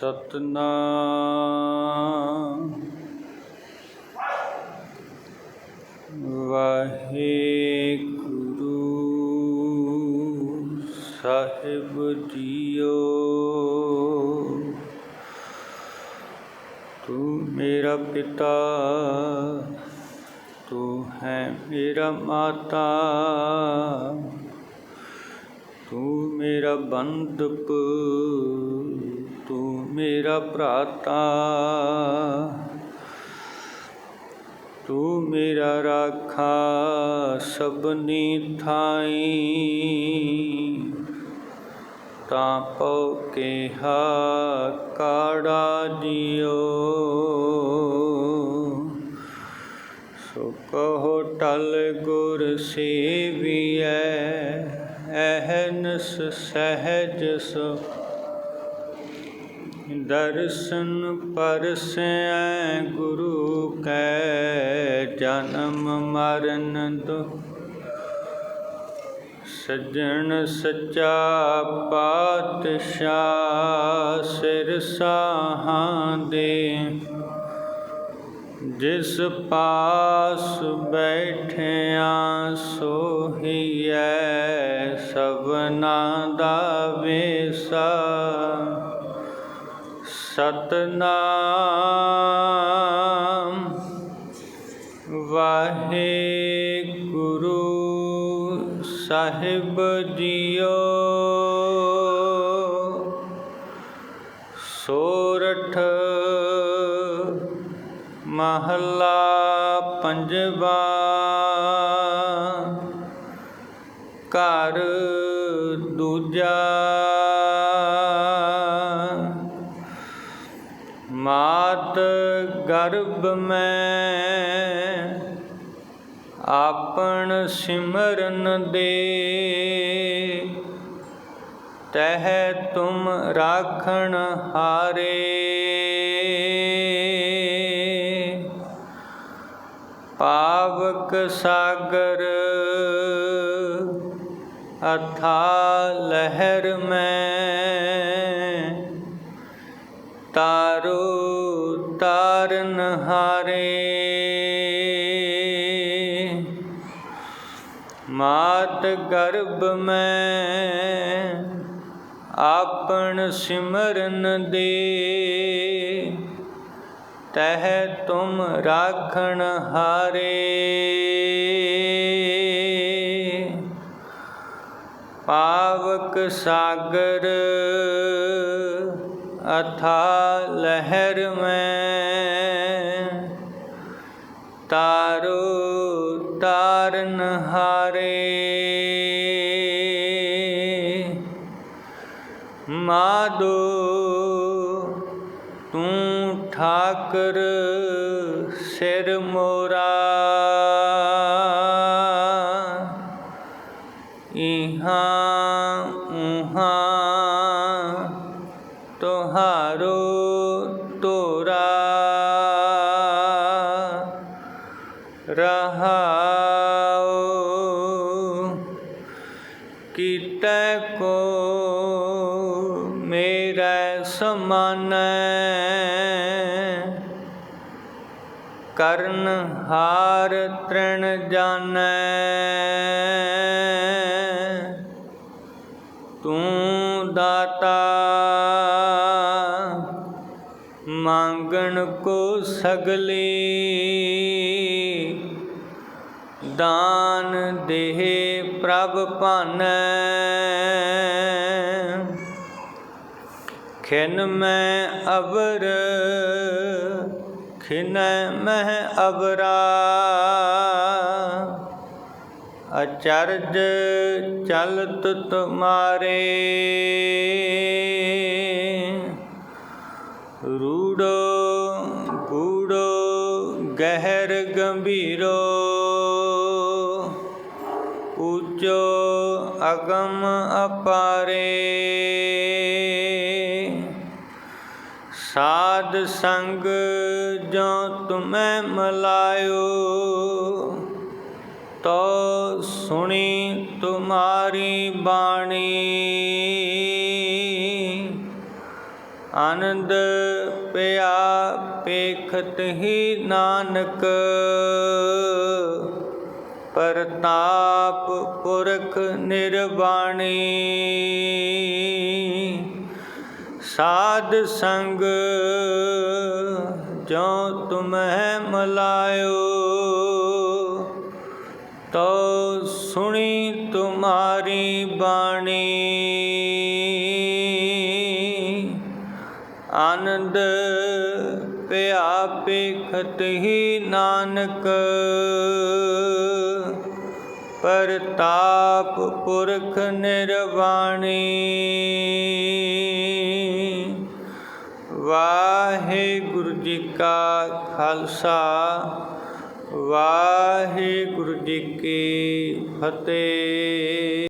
ਸਤਨਾਮ। ਵਾਹਿਗੁਰੂ ਸਾਹਿਬ ਜੀਓ। ਤੂੰ ਮੇਰਾ ਪਿਤਾ, ਤੂੰ ਹੈ ਮੇਰਾ ਮਾਤਾ। ਤੂੰ ਮੇਰਾ ਬੰਦਪ ਤੂੰ ਮੇਰਾ ਭਰਾਤਾ ਤੂੰ। ਮੇਰਾ ਰਾਖਾ ਸਭਨੀ ਥਾਈ। ਤਾਂ ਪਉ ਕਿਹਾ, ਕਾੜਾ ਜਿਉ ਸੋ ਕਹੋ, ਟਲ ਗੁਰ ਸੇਵੀਐ, ਅਹਨਸ ਸਹਿਜ ਸੋ। ਦਰਸ਼ਨ ਪਰਸੈ ਗੁਰੂ ਕੈ ਜਨਮ ਮਰਨ ਦੁਖ। ਸੱਜਣ ਸੱਚਾ ਪਾਤਸ਼ਾਹ ਸਿਰ ਸਾਹਾਂ ਦੇ। ਜਿਸ ਪਾਸ ਬੈਠਿਆ ਸੋਹੀਐ ਸਭਨਾ ਦਾ ਵੇਸਾ। ਸਤਨਾਮ। ਵਾਹਿਗੁਰੂ ਸਾਹਿਬ ਜੀਓ। ਸੋਰਠ ਮਹੱਲਾ ਪੰਜਵਾ। ਘਰ ਦੂਜਾ। ਮਾਤ ਗਰਭ ਮੈਂ ਆਪਣ ਸਿਮਰਨ ਦੇ। ਤਹਿ ਤੁਮ ਰਾਖਣ ਹਾਰੇ। ਪਾਵਕ ਸਾਗਰ ਅਥਾ ਲਹਿਰ ਮੈਂ। ਤਾਰੂ ਤਾਰਨ ਹਾਰੇ। ਮਾਤ ਗਰਭ ਮੈਂ ਆਪਣ ਸਿਮਰਨ ਦੇ। ਤਹਿ ਤੁਮ ਰਾਖਣ ਹਾਰੇ। ਪਾਵਕ ਸਾਗਰ ਅਥਾ ਲਹਿਰ ਮੈਂ। ਤਾਰੋ ਤਾਰਨ ਹਾਰੇ। ਮਾਦੋ ਤੂੰ ਠਾਕਰ ਸਿਰ ਮੋਰਾ। ਇਹਾਂ ਉਹਾਂ ਤੁਹਾਰੋ ਤੋਰਾ ਕੀਤੈ ਕੋ ਮੇਰਾ ਸਮਾਨੈ ਕਰਨ ਹਾਰ ਤ੍ਰਿਣ ਜਾਣੈ ਤੂੰ ਦਾਤਾ ਮੰਗਣ ਕੋ ਸਗਲੀ ਦਾਨ ਦੇਹ ਪ੍ਰਭ ਭਾਨੈ। ਖਿਨ ਮੈਂ ਅਬਰ ਖਿਨੈ ਮਹਿ ਅਬਰਾ ਅਚਰਜ ਚਲਤ ਤੁਮਾਰੇ। ਰੂੜੋ ਗੂੜੋ ਗਹਿਰ ਗੰਭੀਰੋ। ਉੱਚੋ ਅਗਮ ਅਪਾਰੇ। ਸਾਧ ਸੰਗ ਜੋ ਤੁਮੈ ਮਲਾਇਓ, ਤੋ ਸੁਣੀ ਤੁਮਾਰੀ ਬਾਣੀ। ਆਨੰਦ ਪਿਆ ਪੇਖਤ ਹੀ ਨਾਨਕ। ਪ੍ਰਤਾਪ ਪੁਰਖ ਨਿਰਵਾਣੀ ਸਾਧ ਸੰਗ ਜੋ ਤੁਮਹਿ ਮਲਾਇਓ ਤੋ ਸੁਣੀ ਤੁਮਾਰੀ ਬਾਣੀ। ਆਨੰਦ ਪਿਆ ਪੇਖਤ ਹੀ ਨਾਨਕ। ਪ੍ਰਤਾਪ ਪੁਰਖ ਨਿਰਵਾਣੀ। ਵਾਹਿਗੁਰੂ ਜੀ ਕਾ ਖਾਲਸਾ। ਵਾਹਿਗੁਰੂ ਜੀ ਕੀ ਫਤਿਹ।